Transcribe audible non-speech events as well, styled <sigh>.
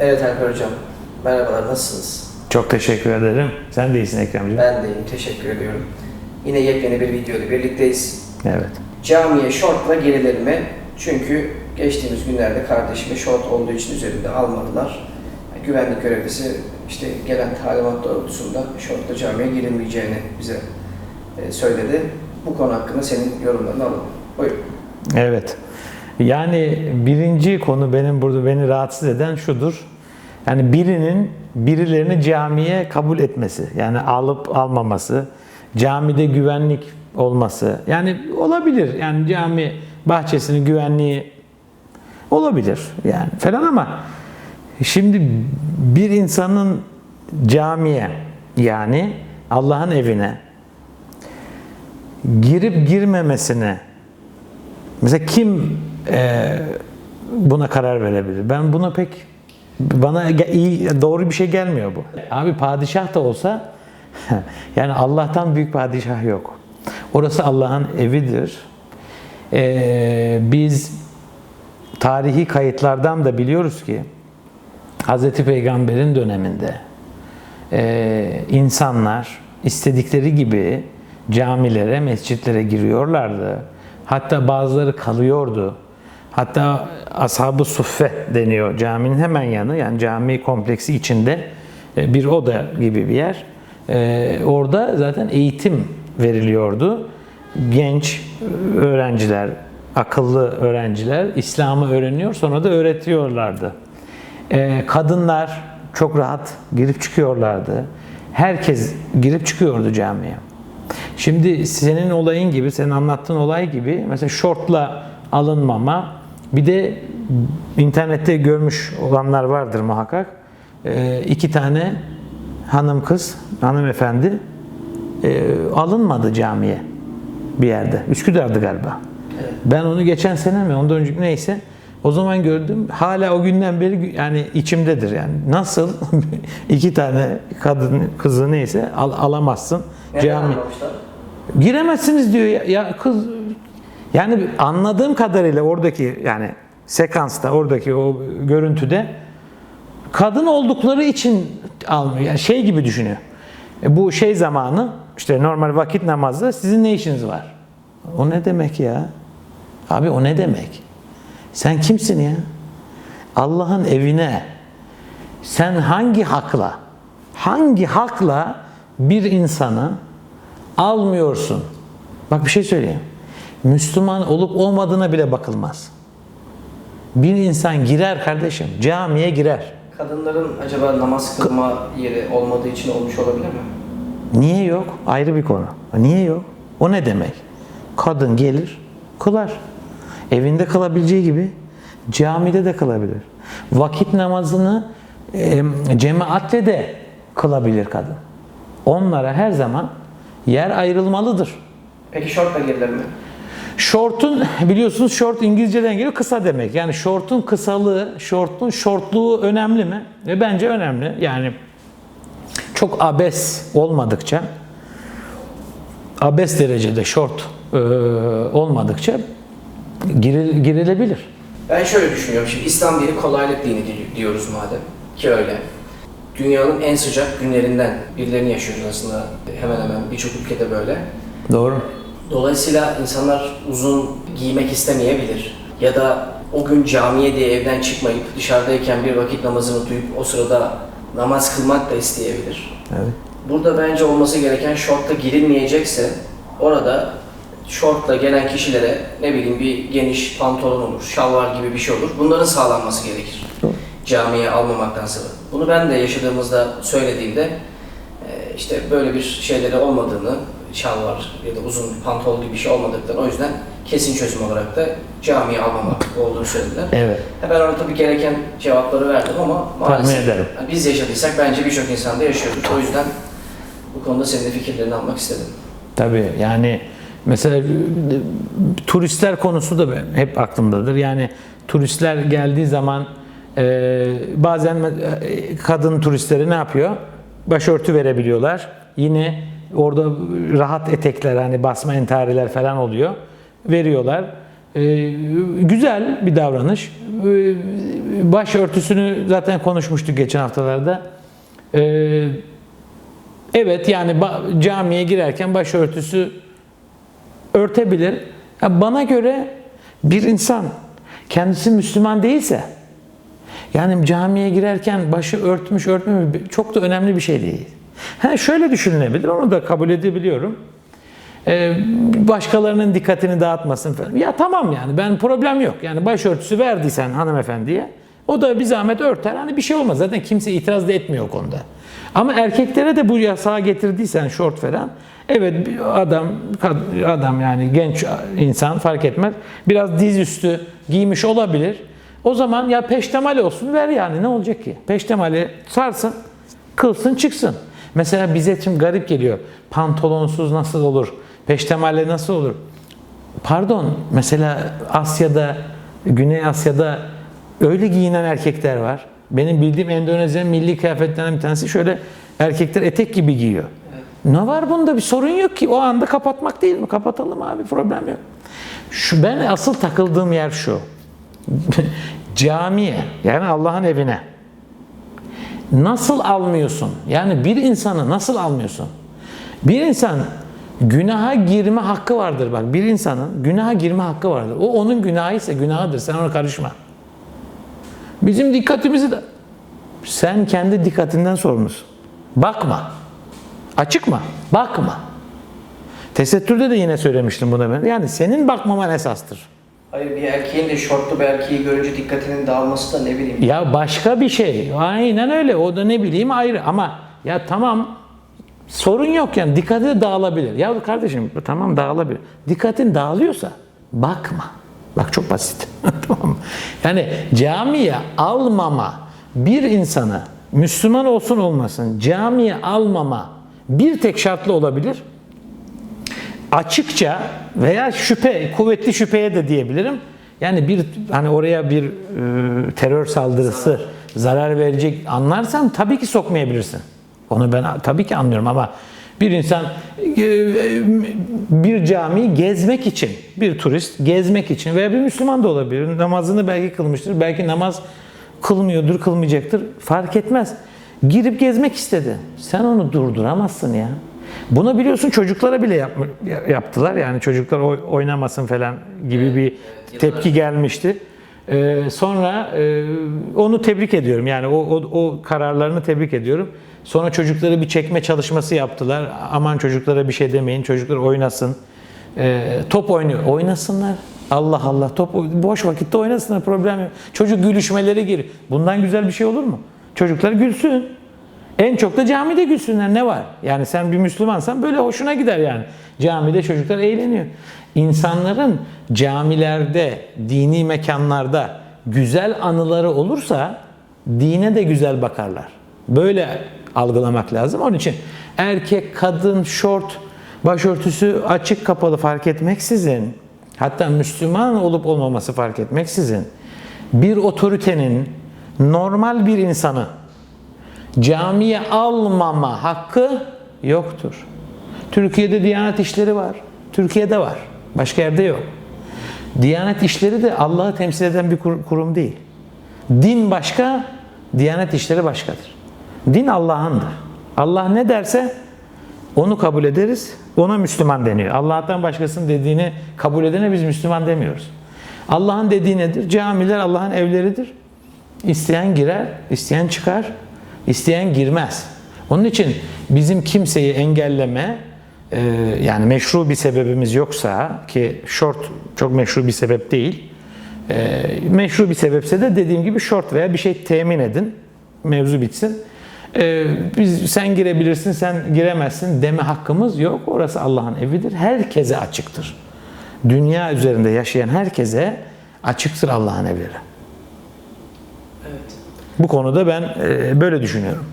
Evet Alper Hocam, merhabalar, nasılsınız? Çok teşekkür ederim. Sen de iyisin Ekremciğim. Ben de iyiyim, teşekkür ediyorum. Yine yepyeni bir videoda birlikteyiz. Evet. Camiye şortla girilir mi? Çünkü geçtiğimiz günlerde kardeşimi şort olduğu için üzerinde almadılar. Güvenlik görevlisi işte gelen talimat doğrultusunda şortla camiye girilmeyeceğini bize e, söyledi. Bu konu hakkında senin yorumlarını alalım. Buyurun. Evet. Yani birinci konu benim burada beni rahatsız eden şudur. Yani birinin birilerini camiye kabul etmesi. Yani alıp almaması. Camide güvenlik olması. Yani olabilir. Yani cami bahçesinin güvenliği olabilir. Yani falan ama şimdi bir insanın camiye yani Allah'ın evine girip girmemesine mesela kim e, buna karar verebilir? Ben buna pek bana iyi doğru bir şey gelmiyor bu. Abi padişah da olsa <laughs> yani Allah'tan büyük padişah yok. Orası Allah'ın evidir. E, biz tarihi kayıtlardan da biliyoruz ki Hz. Peygamber'in döneminde e, insanlar istedikleri gibi camilere, mescitlere giriyorlardı. Hatta bazıları kalıyordu. Hatta Ashab-ı Suffe deniyor caminin hemen yanı yani cami kompleksi içinde e, bir oda gibi bir yer. E, orada zaten eğitim veriliyordu. Genç öğrenciler, akıllı öğrenciler İslam'ı öğreniyor sonra da öğretiyorlardı. Ee, kadınlar çok rahat girip çıkıyorlardı. Herkes girip çıkıyordu camiye. Şimdi senin olayın gibi, senin anlattığın olay gibi mesela şortla alınmama bir de internette görmüş olanlar vardır muhakkak. Ee, iki tane hanım kız, hanımefendi e, alınmadı camiye bir yerde. Üsküdar'dı galiba. Ben onu geçen sene mi ondan önceki neyse o zaman gördüm. Hala o günden beri yani içimdedir yani. Nasıl <laughs> iki tane kadın kızı neyse al- alamazsın Neden cami. Giremezsiniz diyor ya, ya kız yani anladığım kadarıyla oradaki yani sekansta oradaki o görüntüde kadın oldukları için almıyor. Yani şey gibi düşünüyor. E bu şey zamanı işte normal vakit namazda sizin ne işiniz var? O ne demek ya? Abi o ne demek? Sen kimsin ya? Allah'ın evine sen hangi hakla hangi hakla bir insanı almıyorsun? Bak bir şey söyleyeyim. Müslüman olup olmadığına bile bakılmaz. Bir insan girer kardeşim, camiye girer. Kadınların acaba namaz kılma yeri olmadığı için olmuş olabilir mi? Niye yok? Ayrı bir konu. Niye yok? O ne demek? Kadın gelir, kılar. Evinde kılabileceği gibi camide de kılabilir. Vakit namazını e, cemaatle de kılabilir kadın. Onlara her zaman yer ayrılmalıdır. Peki şortla girilir mi? Şortun biliyorsunuz şort İngilizceden geliyor kısa demek. Yani şortun kısalığı, şortun şortluğu önemli mi? E bence önemli. Yani çok abes olmadıkça abes derecede şort e, olmadıkça giril- girilebilir. Ben şöyle düşünüyorum. Şimdi İslam dini kolaylık dini di- diyoruz madem ki öyle. Dünyanın en sıcak günlerinden birilerini yaşıyoruz aslında. Hemen hemen birçok ülkede böyle. Doğru. Dolayısıyla insanlar uzun giymek istemeyebilir. Ya da o gün camiye diye evden çıkmayıp dışarıdayken bir vakit namazını duyup o sırada namaz kılmak da isteyebilir. Evet. Burada bence olması gereken şortla girilmeyecekse orada şortla gelen kişilere ne bileyim bir geniş pantolon olur, şalvar gibi bir şey olur. Bunların sağlanması gerekir. Camiye almamaktansa. Bunu ben de yaşadığımızda söylediğimde e, işte böyle bir şeyleri olmadığını, şalvar ya da uzun bir pantolon gibi bir şey olmadıklarını o yüzden kesin çözüm olarak da camiye almamak olduğunu söylediler. Evet. Ha, Ben orada tabii gereken cevapları verdim ama maalesef ederim. yani biz yaşadıysak bence birçok insan da yaşıyordur. O yüzden bu konuda senin de fikirlerini almak istedim. Tabii yani mesela turistler konusu da hep aklımdadır. Yani turistler geldiği zaman e, bazen e, kadın turistlere ne yapıyor? Başörtü verebiliyorlar. Yine orada rahat etekler hani basma entariler falan oluyor. Veriyorlar. Ee, güzel bir davranış. Ee, başörtüsünü zaten konuşmuştuk geçen haftalarda. Ee, evet yani camiye girerken başörtüsü örtebilir. Ya bana göre bir insan kendisi Müslüman değilse yani camiye girerken başı örtmüş örtmemiş çok da önemli bir şey değil. Ha şöyle düşünülebilir onu da kabul edebiliyorum. Ee, başkalarının dikkatini dağıtmasın falan. Ya tamam yani ben problem yok. Yani başörtüsü verdiysen hanımefendiye o da bir zahmet örter. Hani bir şey olmaz. Zaten kimse itiraz da etmiyor o konuda. Ama erkeklere de bu yasağı getirdiysen şort falan evet adam adam yani genç insan fark etmez. Biraz dizüstü giymiş olabilir. O zaman ya peştemal olsun ver yani ne olacak ki? Peştemali sarsın, kılsın çıksın. Mesela bize şimdi garip geliyor. Pantolonsuz nasıl olur? Peştemalle nasıl olur? Pardon mesela Asya'da, Güney Asya'da öyle giyinen erkekler var. Benim bildiğim Endonezya milli kıyafetlerinden bir tanesi şöyle erkekler etek gibi giyiyor. Ne var bunda bir sorun yok ki. O anda kapatmak değil mi? Kapatalım abi problem yok. Şu ben asıl takıldığım yer şu. <laughs> Camiye yani Allah'ın evine nasıl almıyorsun? Yani bir insanı nasıl almıyorsun? Bir insan günaha girme hakkı vardır bak. Bir insanın günaha girme hakkı vardır. O onun günahı ise günahıdır. Sen ona karışma. Bizim dikkatimizi de sen kendi dikkatinden sorumlusun. Bakma. Açık mı? Bakma. Tesettürde de yine söylemiştim bunu ben. Yani senin bakmaman esastır. Hayır bir erkeğin de şortlu bir erkeği görünce dikkatinin dağılması da ne bileyim. Ya başka bir şey. Aynen öyle. O da ne bileyim ayrı. Ama ya tamam sorun yok yani. Dikkati dağılabilir. Ya kardeşim tamam dağılabilir. Dikkatin dağılıyorsa bakma. Bak çok basit. <laughs> tamam? Yani camiye almama bir insanı Müslüman olsun olmasın camiye almama bir tek şartlı olabilir açıkça veya şüphe, kuvvetli şüpheye de diyebilirim. Yani bir hani oraya bir e, terör saldırısı zarar verecek anlarsan tabii ki sokmayabilirsin. Onu ben tabii ki anlıyorum ama bir insan e, bir camiyi gezmek için, bir turist gezmek için veya bir Müslüman da olabilir. Namazını belki kılmıştır, belki namaz kılmıyordur, kılmayacaktır. Fark etmez. Girip gezmek istedi. Sen onu durduramazsın ya. Bunu biliyorsun çocuklara bile yapma- yaptılar. Yani çocuklar oy- oynamasın falan gibi bir tepki gelmişti. Ee, sonra e, onu tebrik ediyorum. Yani o, o, o kararlarını tebrik ediyorum. Sonra çocukları bir çekme çalışması yaptılar. Aman çocuklara bir şey demeyin. Çocuklar oynasın. Ee, top oynuyor. Oynasınlar. Allah Allah. Top boş vakitte oynasınlar. Problem yok. Çocuk gülüşmelere gir. Bundan güzel bir şey olur mu? Çocuklar gülsün. En çok da camide gülsünler ne var? Yani sen bir Müslümansan böyle hoşuna gider yani. Camide çocuklar eğleniyor. İnsanların camilerde, dini mekanlarda güzel anıları olursa dine de güzel bakarlar. Böyle algılamak lazım. Onun için erkek, kadın, şort, başörtüsü açık kapalı fark etmeksizin hatta Müslüman olup olmaması fark etmeksizin bir otoritenin normal bir insanı camiye almama hakkı yoktur. Türkiye'de Diyanet İşleri var. Türkiye'de var. Başka yerde yok. Diyanet İşleri de Allah'ı temsil eden bir kur- kurum değil. Din başka, Diyanet İşleri başkadır. Din Allah'ındır. Allah ne derse onu kabul ederiz. Ona Müslüman deniyor. Allah'tan başkasının dediğini kabul edene biz Müslüman demiyoruz. Allah'ın dediği nedir? Camiler Allah'ın evleridir. İsteyen girer, isteyen çıkar, isteyen girmez. Onun için bizim kimseyi engelleme, e, yani meşru bir sebebimiz yoksa ki short çok meşru bir sebep değil. E, meşru bir sebepse de dediğim gibi short veya bir şey temin edin. Mevzu bitsin. E, biz sen girebilirsin, sen giremezsin deme hakkımız yok. Orası Allah'ın evidir. Herkese açıktır. Dünya üzerinde yaşayan herkese açıktır Allah'ın evleri. Bu konuda ben e, böyle düşünüyorum.